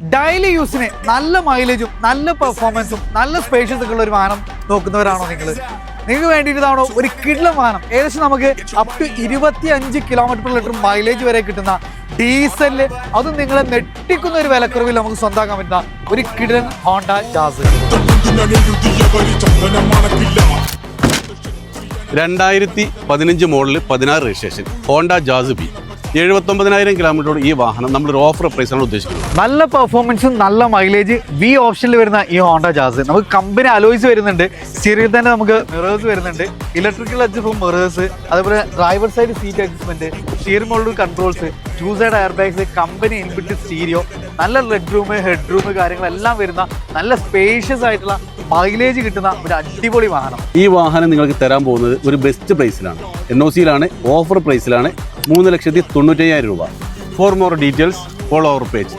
Daily യൂസിന് നല്ല മൈലേജും നല്ല പെർഫോമൻസും നല്ല സ്പേഷ്യസ് ഒക്കെ ഉള്ള ഒരു വാഹനം നോക്കുന്നവരാണോ നിങ്ങൾ നിങ്ങൾക്ക് വേണ്ടിയിട്ടാണോ ഒരു കിഡ്ലം വാഹനം? ഏകദേശം നമുക്ക് അപ് ടു ഇരുപത്തി അഞ്ച് കിലോമീറ്റർ ലിറ്റർ മൈലേജ് വരെ കിട്ടുന്ന ഡീസൽ അത് നിങ്ങളെ നെട്ടിക്കുന്ന ഒരു വിലക്കുറവിൽ നമുക്ക് സ്വന്തമാക്കാൻ പറ്റുന്ന ഒരു കിഡൻ ഹോണ്ട ജാസ് രണ്ടായിരത്തി പതിനഞ്ച് മോഡൽ പതിനാറ് രജിസ്ട്രേഷൻ ഹോണ്ട ജാസ് ബി എഴുപത്തൊമ്പതിനായിരം കിലോമീറ്ററോട് ഈ വാഹനം നമ്മൾ ഒരു ഓഫർ പ്രൈസാണ് ഉദ്ദേശിക്കുന്നത്. നല്ല പെർഫോമൻസും നല്ല മൈലേജ് വി ഓപ്ഷനിൽ വരുന്ന ഈ ഹോണ്ട ജാസ് നമുക്ക് കമ്പനി അലോയ്സ് വരുന്നുണ്ട്. സ്റ്റീറിയിൽ തന്നെ നമുക്ക് മിറേഴ്സ് വരുന്നുണ്ട്. ഇലക്ട്രിക്കൽ അച്ചും മിറേഴ്സ് അതുപോലെ driver side seat adjustment steering model controls two side air bags company inbuilt stereo നല്ല ലെഗ് റൂം ഹെഡ് റൂം കാര്യങ്ങളെല്ലാം വരുന്ന നല്ല സ്പേഷ്യസ് ആയിട്ടുള്ള മൈലേജ് കിട്ടുന്ന ഒരു അടിപൊളി വാഹനം. ഈ വാഹനം നിങ്ങൾക്ക് തരാൻ പോകുന്നത് ഒരു ബെസ്റ്റ് പ്രൈസിലാണ് എൻ ഒ സിയിലാണ് ഓഫർ പ്രൈസിലാണ് മൂന്ന് ലക്ഷത്തി തൊണ്ണൂറ്റയ്യായിരം രൂപ. For more details follow our page